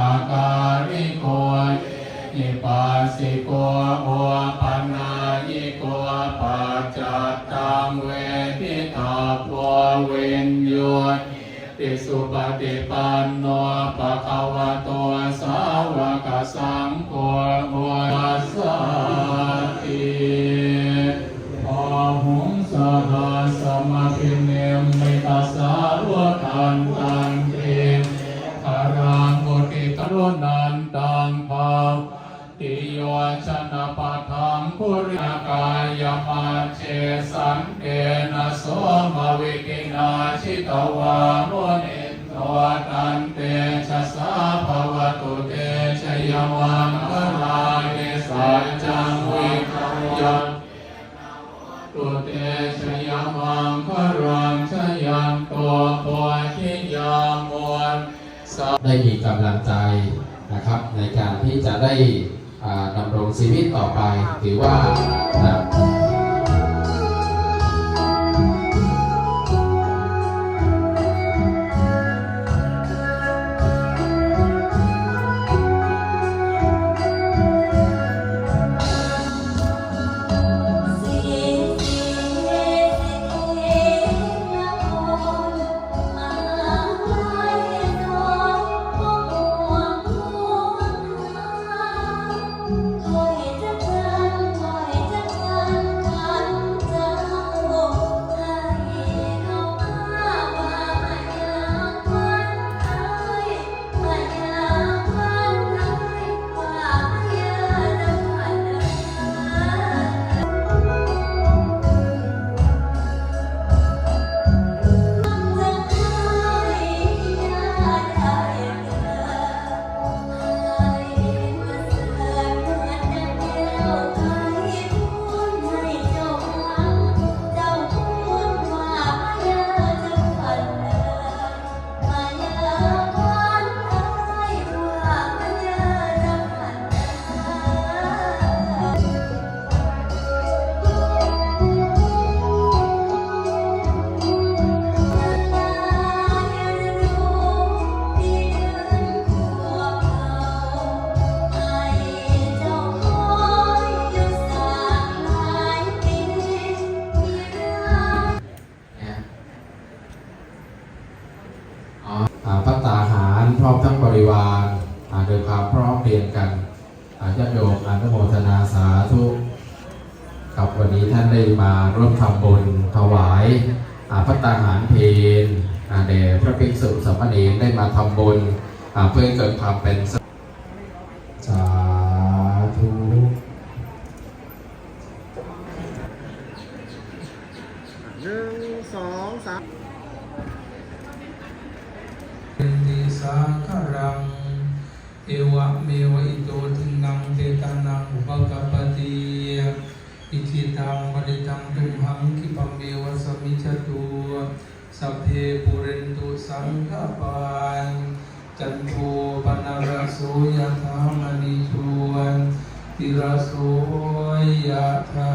หการิโกยิปัสิโกโอปันนายิโกปัจจตังเวทิตาภวเวนโยติสุปฏิปันโนปะคะวะโตสาวกสั รุนันตังภาติโยชนะปะทังปุริยกายมัเจสังเกนะโสมวิกินาชิตวามุนินโตตันเตชะสาภวตุเตชยวังคลาเกสัจจังวิยันตุเตชยวังค ได้มีกำลังใจนะครับในการที่จะได้อ่าดำรงชีวิตต่อไปถือว่า พร้อมทั้งบริวารอ่าโดยความพร้อมเพรียงกันอาญาติโยมอนุโมทนาสาธุครับวันนี้ท่านได้มาร่วมทำบุญถวายอาพระตาหารเพลอ่าแด่พระภิกษุสามเณรได้มาทำบุญเพื่อเกิดความเป็นสสาธุหนึ่งสองสาม เอวะเมวะอิโตทินังเตตานังอุปกปปติอิทิตังปริตังตุมหังคิปเมวะสมิจตุสัพเพปุเรนตุสังฆปานจันโทปนารโสยถามณีชวนติรโสยถา